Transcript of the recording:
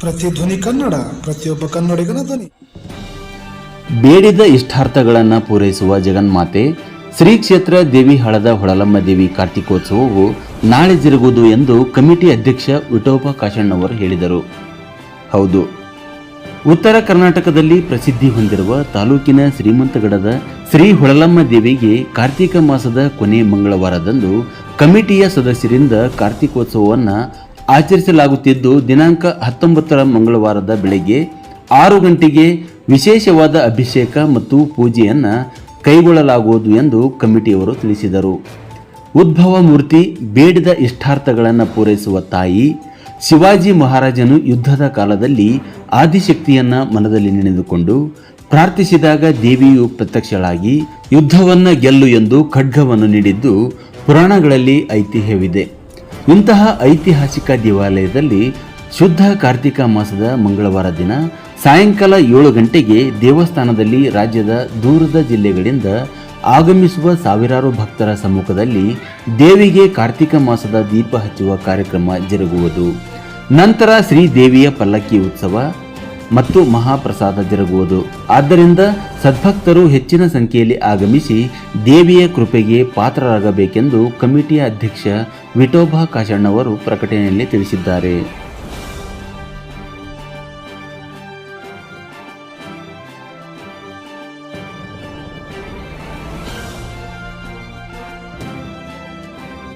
ಪ್ರತಿಧ್ವನಿ ಕನ್ನಡ, ಪ್ರತಿಯೊಬ್ಬ ಕನ್ನಡಿಗನ ಧ್ವನಿ. ಬೇಡಿದ ಇಷ್ಟಾರ್ಥಗಳನ್ನು ಪೂರೈಸುವ ಜಗನ್ಮಾತೆ ಶ್ರೀ ಕ್ಷೇತ್ರ ದೇವಿ ಹಳದ ಹೊಳಲಮ್ಮ ದೇವಿ ಕಾರ್ತಿಕೋತ್ಸವವು ನಾಳೆ ಜರುಗುವುದು ಎಂದು ಕಮಿಟಿ ಅಧ್ಯಕ್ಷ ವಿಠೋಬ ಕಾಶಣ್ಣವರು ಹೇಳಿದರು. ಹೌದು. ಉತ್ತರ ಕರ್ನಾಟಕದಲ್ಲಿ ಪ್ರಸಿದ್ಧಿ ಹೊಂದಿರುವ ತಾಲೂಕಿನ ಶ್ರೀಮಂತಗಡದ ಶ್ರೀ ಹೊಳಲಮ್ಮ ದೇವಿಗೆ ಕಾರ್ತಿಕ ಮಾಸದ ಕೊನೆ ಮಂಗಳವಾರದಂದು ಕಮಿಟಿಯ ಸದಸ್ಯರಿಂದ ಕಾರ್ತಿಕೋತ್ಸವವನ್ನು ಆಚರಿಸಲಾಗುತ್ತಿದ್ದು ದಿನಾಂಕ ಹತ್ತೊಂಬತ್ತರ ಮಂಗಳವಾರದ ಬೆಳಗ್ಗೆ ಆರು ಗಂಟೆಗೆ ವಿಶೇಷವಾದ ಅಭಿಷೇಕ ಮತ್ತು ಪೂಜೆಯನ್ನು ಕೈಗೊಳ್ಳಲಾಗುವುದು ಎಂದು ಕಮಿಟಿಯವರು ತಿಳಿಸಿದರು. ಉದ್ಭವ ಮೂರ್ತಿ ಬೇಡಿದ ಇಷ್ಟಾರ್ಥಗಳನ್ನು ಪೂರೈಸುವ ತಾಯಿ ಶಿವಾಜಿ ಮಹಾರಾಜನು ಯುದ್ಧದ ಕಾಲದಲ್ಲಿ ಆದಿಶಕ್ತಿಯನ್ನು ಮನದಲ್ಲಿ ನೆನೆದುಕೊಂಡು ಪ್ರಾರ್ಥಿಸಿದಾಗ ದೇವಿಯು ಪ್ರತ್ಯಕ್ಷಳಾಗಿ, ಯುದ್ಧವನ್ನು ಗೆಲ್ಲು ಎಂದು ಖಡ್ಗವನ್ನು ನೀಡಿದ್ದು ಪುರಾಣಗಳಲ್ಲಿ ಐತಿಹ್ಯವಿದೆ. ಇಂತಹ ಐತಿಹಾಸಿಕ ದೇವಾಲಯದಲ್ಲಿ ಶುದ್ಧ ಕಾರ್ತಿಕ ಮಾಸದ ಮಂಗಳವಾರ ದಿನ ಸಾಯಂಕಾಲ ಏಳು ಗಂಟೆಗೆ ದೇವಸ್ಥಾನದಲ್ಲಿ ರಾಜ್ಯದ ದೂರದ ಜಿಲ್ಲೆಗಳಿಂದ ಆಗಮಿಸುವ ಸಾವಿರಾರು ಭಕ್ತರ ಸಮ್ಮುಖದಲ್ಲಿ ದೇವಿಗೆ ಕಾರ್ತಿಕ ಮಾಸದ ದೀಪ ಹಚ್ಚುವ ಕಾರ್ಯಕ್ರಮ ಜರುಗುವುದು. ನಂತರ ಶ್ರೀ ದೇವಿಯ ಪಲ್ಲಕ್ಕಿ ಉತ್ಸವ ಮತ್ತು ಮಹಾಪ್ರಸಾದ ಜರುಗುವುದು. ಆದ್ದರಿಂದ ಸದ್ಭಕ್ತರು ಹೆಚ್ಚಿನ ಸಂಖ್ಯೆಯಲ್ಲಿ ಆಗಮಿಸಿ ದೇವಿಯ ಕೃಪೆಗೆ ಪಾತ್ರರಾಗಬೇಕೆಂದು ಕಮಿಟಿಯ ಅಧ್ಯಕ್ಷ ವಿಠೋಬಾ ಕಾಶಣ್ಣವರು ಪ್ರಕಟಣೆಯಲ್ಲಿ ತಿಳಿಸಿದ್ದಾರೆ.